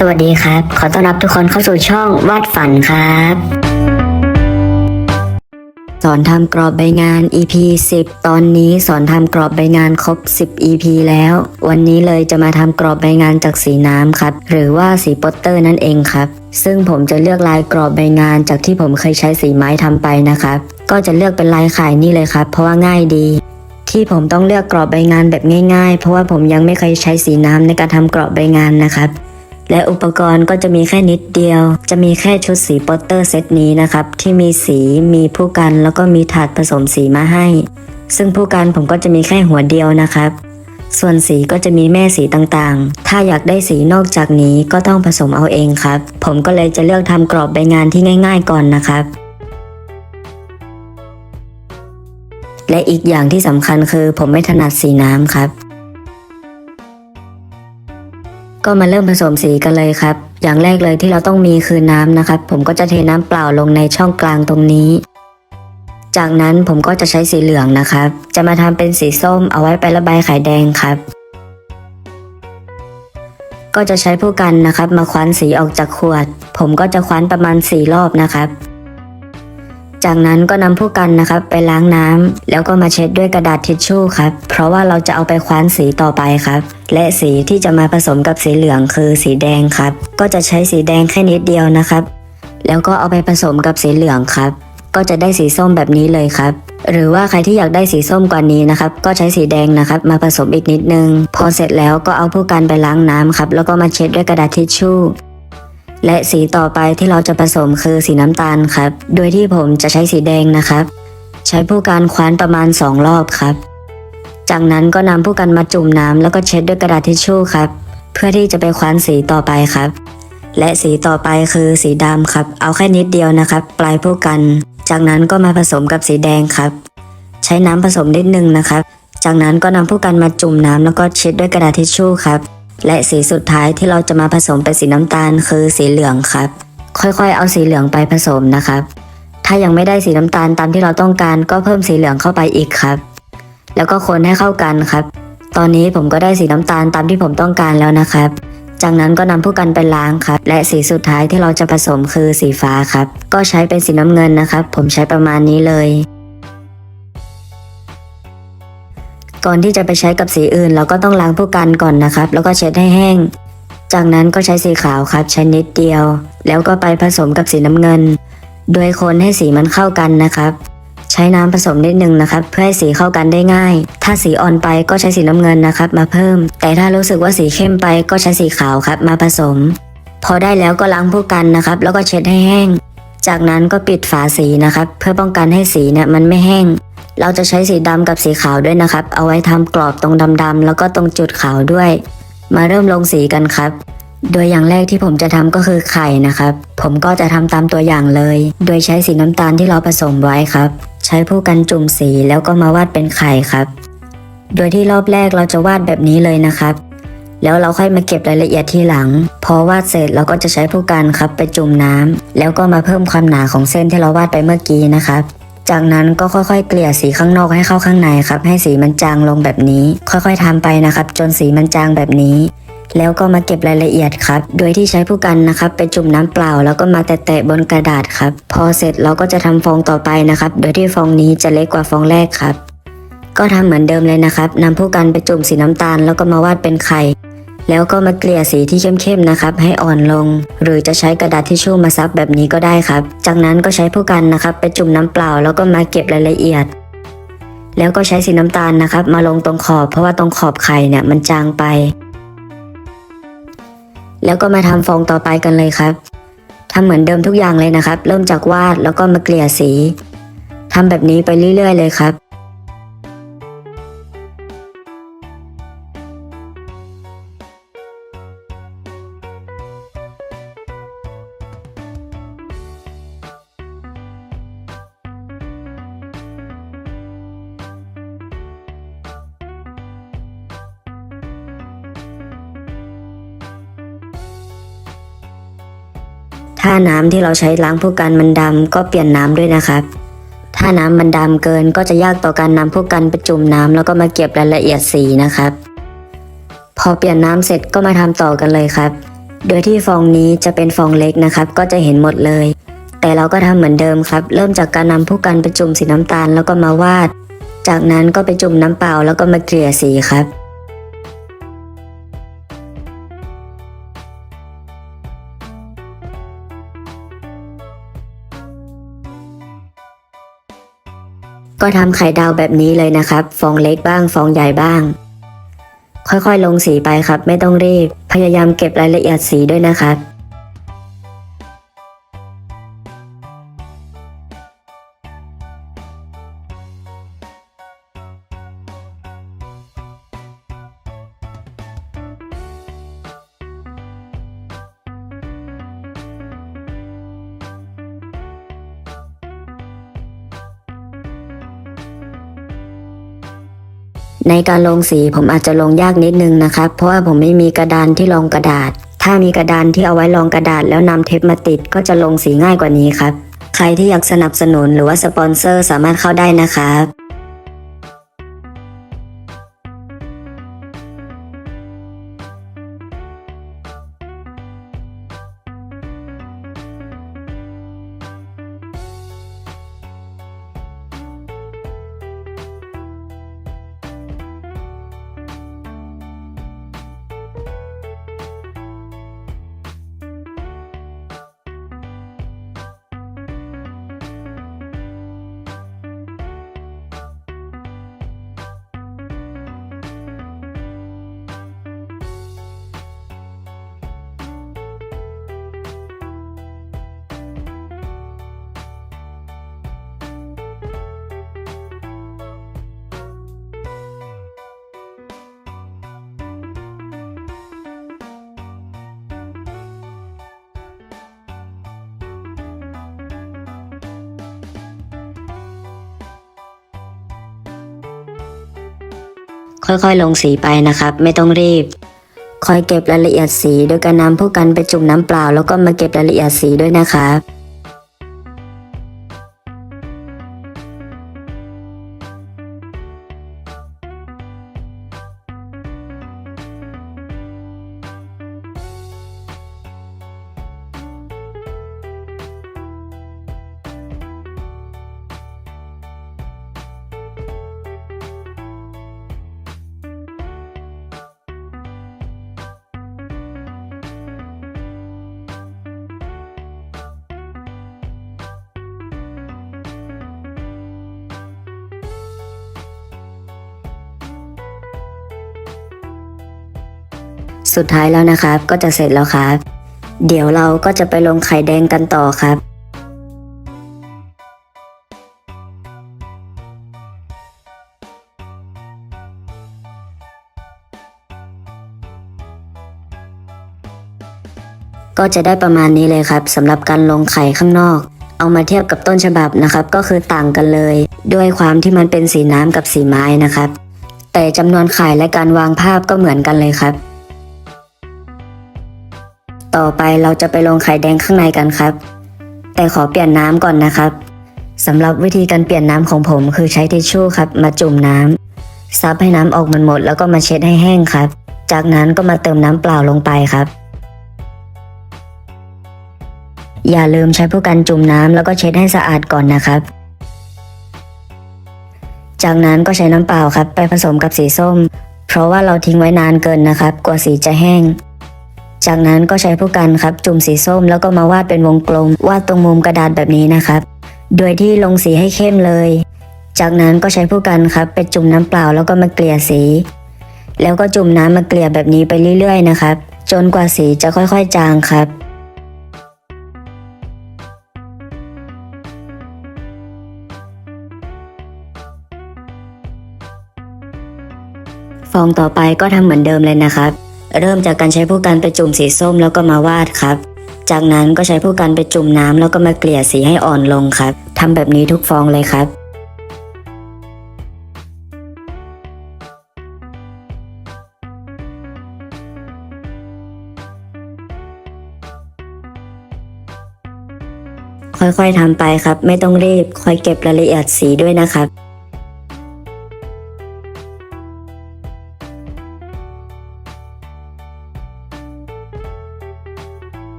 สวัสดีครับ ขอต้อนรับทุกคนเข้าสู่ช่องวาดฝันครับ สอนทำกรอบใบงาน EP 10 ตอนนี้สอนทำกรอบใบงานครบ 10 EP แล้ว วันนี้เลยจะมาทำกรอบใบงานจากสีน้ำครับ หรือว่าสีโปสเตอร์นั่นเองครับ ซึ่งผมจะเลือกลายกรอบใบงานจากที่ผมเคยใช้สีไม้ทำไปนะครับ ก็จะเลือกเป็นลายขายนี่เลยครับ เพราะว่าง่ายดีที่ผมต้องเลือกกรอบใบงานแบบง่ายๆ เพราะว่าผมยังไม่เคยใช้สีน้ำในการทำกรอบใบงานนะครับ และอุปกรณ์ก็จะมีแค่นิดเดียว จะมีแค่ชุดสีโปสเตอร์เซตนี้นะครับ ที่มีสีมีผู้กันแล้วก็มีถาดผสมสีมาให้ ซึ่งผู้กันผมก็จะมีแค่หัวเดียวนะครับส่วนสีก็จะมีแม่สีต่างๆ ถ้าอยากได้สีนอกจากนี้ก็ต้องผสมเอาเองครับ ผมก็เลยจะเลือกทำกรอบใบงานที่ง่าย ๆ ก่อนนะครับ และอีกอย่างที่สำคัญคือผมไม่ถนัดสีน้ำครับ ก็มาเริ่มผสมสีกันเลยครับ อย่างแรกเลยที่เราต้องมีคือน้ำนะครับ ผมก็จะเทน้ำเปล่าลงในช่องกลางตรงนี้ จากนั้นผมก็จะใช้สีเหลืองนะครับ จะมาทำเป็นสีส้มเอาไว้ไประบายไข่แดงครับ ก็จะใช้ผู้กันนะครับ มาคว้านสีออกจากขวด ผมก็จะคว้านประมาณสี่รอบนะครับ จากนั้นก็นำผู้กันนะครับไปล้างน้ำแล้วก็มาเช็ดด้วยกระดาษทิชชู่ครับ เพราะว่าเราจะเอาไปคว้านสีต่อไปครับ และสีที่จะมาผสมกับสีเหลืองคือสีแดงครับ ก็จะใช้สีแดงแค่นิดเดียวนะครับ แล้วก็เอาไปผสมกับสีเหลืองครับ ก็จะได้สีส้มแบบนี้เลยครับ หรือว่าใครที่อยากได้สีส้มกว่านี้นะครับ ก็ใช้สีแดงนะครับ มาผสมอีกนิดนึง พอเสร็จแล้วก็เอาผู้กันไปล้างน้ำครับ แล้วก็มาเช็ดด้วยกระดาษทิชชู่ และสีต่อไปที่เราจะผสมคือสีน้ำตาลครับ โดยที่ผมจะใช้สีแดงนะครับ ใช้ผู้การคว้านประมาณ 2 รอบครับ จากนั้นก็นำผู้กันมาจุ่มน้ำแล้วก็เช็ดด้วยกระดาษทิชชู่ครับ เพื่อที่จะไปคว้านสีต่อไปครับ และสีต่อไปคือสีดำครับ เอาแค่นิดเดียวนะครับ ปลายผู้กัน จากนั้นก็มาผสมกับสีแดงครับ ใช้น้ำผสมนิดนึงนะครับ จากนั้นก็นำผู้กันมาจุ่มน้ำแล้วก็เช็ดด้วยกระดาษทิชชู่ครับ และสีสุดท้ายที่เราจะมาผสมเป็นสีน้ำตาลคือสีเหลืองครับ ค่อยๆ เอาสีเหลืองไปผสมนะครับ ถ้ายังไม่ได้สีน้ำตาลตามที่เราต้องการก็เพิ่มสีเหลืองเข้าไปอีกครับ แล้วก็คนให้เข้ากันครับ ตอนนี้ผมก็ได้สีน้ำตาลตามที่ผมต้องการแล้วนะครับ จากนั้นก็นำผู้กันไปล้างครับ และสีสุดท้ายที่เราจะผสมคือสีฟ้าครับ ก็ใช้เป็นสีน้ำเงินนะครับ ผมใช้ประมาณนี้เลย ก่อนที่จะไปใช้กับสีอื่น เราก็ต้องล้างผู้กันก่อนนะครับ แล้วก็เช็ดให้แห้ง จากนั้นก็ใช้สีขาวครับ ใช้นิดเดียว แล้วก็ไปผสมกับสีน้ำเงิน โดยคนให้สีมันเข้ากันนะครับ ใช้น้ำผสมนิดนึงนะครับ เพื่อให้สีเข้ากันได้ง่าย ถ้าสีอ่อนไปก็ใช้สีน้ำเงินนะครับ มาเพิ่ม แต่ถ้ารู้สึกว่าสีเข้มไปก็ใช้สีขาวครับ มาผสม พอได้แล้วก็ล้างผู้กันนะครับ แล้วก็เช็ดให้แห้ง จากนั้นก็ปิดฝาสีนะครับ เพื่อป้องกันให้สีเนี่ยมันไม่แห้ง เราจะใช้สีดำกับสีขาวด้วยนะครับ เอาไว้ทำกรอบตรงดำๆแล้วก็ตรงจุดขาวด้วย มาเริ่มลงสีกันครับ โดยอย่างแรกที่ผมจะทำก็คือไข่นะครับ ผมก็จะทำตามตัวอย่างเลย โดยใช้สีน้ำตาลที่เราผสมไว้ครับ ใช้ผู้กันจุ่มสีแล้วก็มาวาดเป็นไข่ครับ โดยที่รอบแรกเราจะวาดแบบนี้เลยนะครับแล้วเราค่อยมาเก็บรายละเอียดทีหลัง พอวาดเสร็จเราก็จะใช้ผู้กันครับไปจุ่มน้ำแล้วก็มาเพิ่มความหนาของเส้นที่เราวาดไปเมื่อกี้นะครับ จากนั้นก็ค่อยๆเกลี่ยสีข้างนอกให้เข้าข้างในครับ ให้สีมันจางลงแบบนี้ ค่อยๆทำไปนะครับ จนสีมันจางแบบนี้ แล้วก็มาเก็บรายละเอียดครับ โดยที่ใช้ผู้กันนะครับไปจุ่มน้ำเปล่า แล้วก็มาแตะๆบนกระดาษครับ พอเสร็จเราก็จะทำฟองต่อไปนะครับ โดยที่ฟองนี้จะเล็กกว่าฟองแรกครับ ก็ทำเหมือนเดิมเลยนะครับนำผู้กันไปจุ่มสีน้ำตาล แล้วก็มาวาดเป็นไข่ แล้วก็มาเกลี่ยสีที่เข้มๆนะครับ ให้อ่อนลง หรือจะใช้กระดาษทิชชู่มาซับแบบนี้ก็ได้ครับ จากนั้นก็ใช้ผู้กันนะครับ ไปจุ่มน้ำเปล่าแล้วก็มาเก็บรายละเอียด แล้วก็ใช้สีน้ำตาลนะครับ มาลงตรงขอบ เพราะว่าตรงขอบไข่เนี่ยมันจางไป แล้วก็มาทำฟองต่อไปกันเลยครับทำเหมือนเดิมทุกอย่างเลยนะครับ เริ่มจากวาดแล้วก็มาเกลี่ยสีทำแบบนี้ไปเรื่อย ๆ เลยครับ ถ้าน้ำที่เราใช้ล้างผู้กันมันดำก็เปลี่ยนน้ำด้วยนะครับ ถ้าน้ำมันดำเกินก็จะยากต่อการนำผู้กันไปจุ่มน้ำแล้วก็มาเก็บรายละเอียดสีนะครับ พอเปลี่ยนน้ำเสร็จก็มาทำต่อกันเลยครับ โดยที่ฟองนี้จะเป็นฟองเล็กนะครับ ก็จะเห็นหมดเลย แต่เราก็ทำเหมือนเดิมครับ เริ่มจากการนำผู้กันไปจุ่มสีน้ำตาลแล้วก็มาวาด จากนั้นก็ไปจุ่มน้ำเปล่าแล้วก็มาเกลี่ยสีครับ ก็ทำไข่ดาวแบบนี้เลยนะครับ ฟองเล็กบ้าง ฟองใหญ่บ้าง ค่อยๆลงสีไปครับ ไม่ต้องรีบ พยายามเก็บรายละเอียดสีด้วยนะครับ ในการลงสีผมอาจจะลงยากนิดนึงนะครับ เพราะว่าผมไม่มีกระดานที่รองกระดาษ ถ้ามีกระดานที่เอาไว้รองกระดาษ แล้วนำเทปมาติดก็จะลงสีง่ายกว่านี้ครับ ใครที่อยากสนับสนุนหรือว่าสปอนเซอร์สามารถเข้าได้นะครับ ค่อยๆ ลงสีไปนะครับ ไม่ต้องรีบ คอยเก็บรายละเอียดสีโดยการนำพวกกันไปจุ่มน้ำเปล่า แล้วก็มาเก็บรายละเอียดสีด้วยนะครับ สุดท้ายแล้วนะครับ ก็จะเสร็จแล้วครับ เดี๋ยวเราก็จะไปลงไข่แดงกันต่อครับก็จะได้ประมาณนี้เลยครับสำหรับการลงไข่ข้างนอก เอามาเทียบกับต้นฉบับนะครับ ก็คือต่างกันเลย ด้วยความที่มันเป็นสีน้ำกับสีไม้นะครับ แต่จำนวนไข่และการวางภาพก็เหมือนกันเลยครับ ต่อไปเราจะไปลงไข่แดงข้างในกันครับ แต่ขอเปลี่ยนน้ำก่อนนะครับสำหรับวิธีการเปลี่ยนน้ำของผมคือใช้ทิชชู่ครับ มาจุ่มน้ำซับให้น้ำออกมันหมด แล้วก็มาเช็ดให้แห้งครับ จากนั้นก็มาเติมน้ำเปล่าลงไปครับ อย่าลืมใช้ผู้กันจุ่มน้ำแล้วก็เช็ดให้สะอาดก่อนนะครับ จากนั้นก็ใช้น้ำเปล่าครับ ไปผสมกับสีส้ม เพราะว่าเราทิ้งไว้นานเกินนะครับ กว่าสีจะแห้ง จากนั้นก็ใช้ผู้กันครับ จุ่มสีส้มแล้วก็มาวาดเป็นวงกลม วาดตรงมุมกระดาษแบบนี้นะครับ โดยที่ลงสีให้เข้มเลย จากนั้นก็ใช้ผู้กันครับไปจุ่มน้ำเปล่าแล้วก็มาเกลี่ยสี แล้วก็จุ่มน้ำมาเกลี่ยแบบนี้ไปเรื่อยๆนะครับ จนกว่าสีจะค่อยๆจางครับฟองต่อไปก็ทำเหมือนเดิมเลยนะครับ เริ่มจากการใช้ผู้กันไปจุ่มสีส้มแล้วก็มาวาดครับ จากนั้นก็ใช้ผู้กันไปจุ่มน้ำแล้วก็มาเกลี่ยสีให้อ่อนลงครับทำแบบนี้ทุกฟองเลยครับค่อยๆทำไปครับ ไม่ต้องรีบคอยเก็บรายละเอียดสีด้วยนะครับ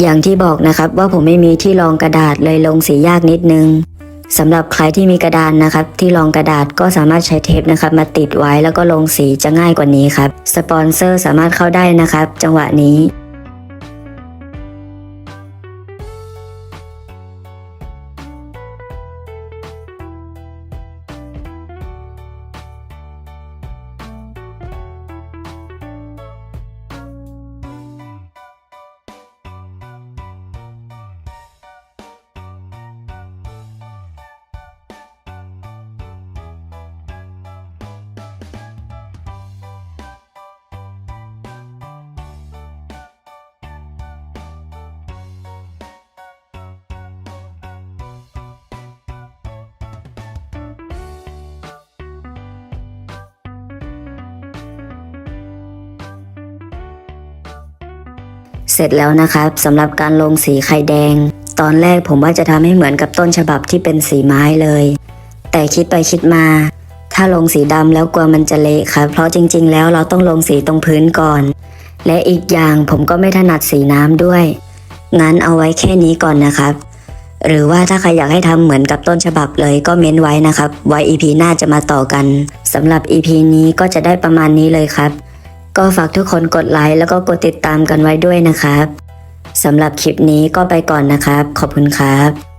อย่างที่บอกนะครับว่าผมไม่มีที่รองกระดาษเลยลงสียากนิดนึงสำหรับใครที่มีกระดานนะครับ ที่รองกระดาษก็สามารถใช้เทปนะครับ มาติดไว้แล้วก็ลงสีจะง่ายกว่านี้ครับ สปอนเซอร์สามารถเข้าได้นะครับ จังหวะนี้ เสร็จแล้วนะครับสำหรับการลงสีไข่แดง ตอนแรกผมว่าจะทำให้เหมือนกับต้นฉบับที่เป็นสีไม้เลย แต่คิดไปคิดมา ถ้าลงสีดำแล้วกลัวมันจะเละครับเพราะจริง ๆ แล้วเราต้องลงสีตรงพื้นก่อน และอีกอย่างผมก็ไม่ถนัดสีน้ำด้วย งั้นเอาไว้แค่นี้ก่อนนะครับ หรือว่าถ้าใครอยากให้ทำเหมือนกับต้นฉบับเลยก็เม้นไว้นะครับ ไว้ EP หน้าจะมาต่อกันสำหรับ EP นี้ก็จะได้ประมาณนี้เลยครับ ก็ฝากทุกคนกดไลค์แล้วก็กดติดตามกันไว้ด้วยนะครับสำหรับคลิปนี้ก็ไปก่อนนะครับ ขอบคุณครับ